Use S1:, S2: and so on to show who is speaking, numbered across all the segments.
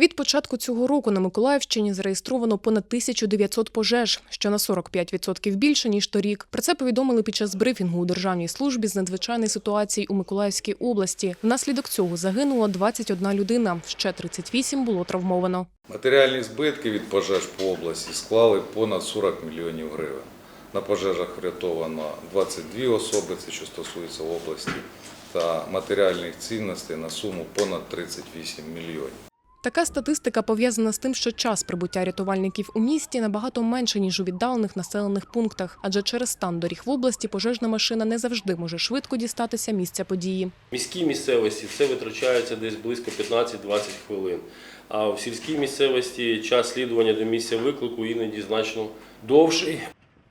S1: Від початку цього року на Миколаївщині зареєстровано понад 1900 пожеж, що на 45% більше ніж торік. Про це повідомили під час брифінгу у державній службі з надзвичайних ситуацій у Миколаївській області. Внаслідок цього загинула 21 людина, ще 38 було травмовано.
S2: Матеріальні збитки від пожеж по області склали понад 40 мільйонів гривень. На пожежах врятовано 22 особи, це що стосується області, та матеріальних цінностей на суму понад 38 мільйонів.
S1: Така статистика пов'язана з тим, що час прибуття рятувальників у місті набагато менше ніж у віддалених населених пунктах, адже через стан доріг в області пожежна машина не завжди може швидко дістатися місця події.
S3: В міській місцевості це витрачається десь близько 15-20 хвилин. А в сільській місцевості час слідування до місця виклику іноді значно довший.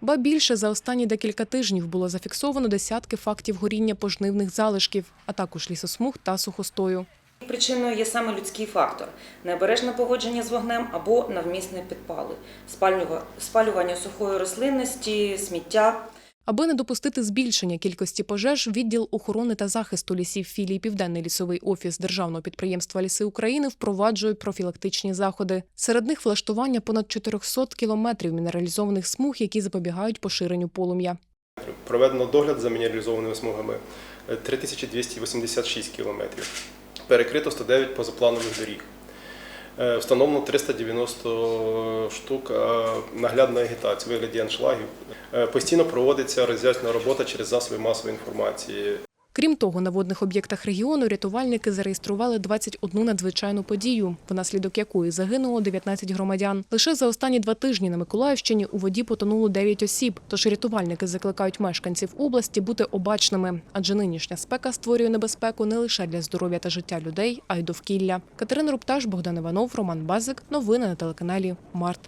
S1: Ба більше за останні декілька тижнів було зафіксовано десятки фактів горіння пожнивних залишків, а також лісосмуг та сухостою.
S4: Причиною є саме людський фактор необережне поводження з вогнем або навмисне підпали, спалюва- спалювання сухої рослинності, сміття.
S1: Аби не допустити збільшення кількості пожеж, відділ охорони та захисту лісів філії Південний лісовий офіс державного підприємства Ліси України впроваджує профілактичні заходи. Серед них влаштування понад 400 кілометрів мінералізованих смуг, які запобігають поширенню полум'я.
S5: Проведено догляд за мінералізованими смугами е, 3286 кілометрів. Перекрито 109 позапланових доріг. Е, Встановлено 390 штук е, наглядної агітації вигляді аншлагів. Е, Постійно проводиться роз'яснена робота через засоби масової інформації.
S1: Крім того, на водних об'єктах регіону рятувальники зареєстрували 21 надзвичайну подію, внаслідок якої загинуло 19 громадян. Лише за останні два тижні на Миколаївщині у воді потонуло 9 осіб. Тож рятувальники закликають мешканців області бути обачними, адже нинішня спека створює небезпеку не лише для здоров'я та життя людей, а й довкілля. Катерина Рупташ, Богдан Іванов, Роман Базик. Новини на телеканалі Март.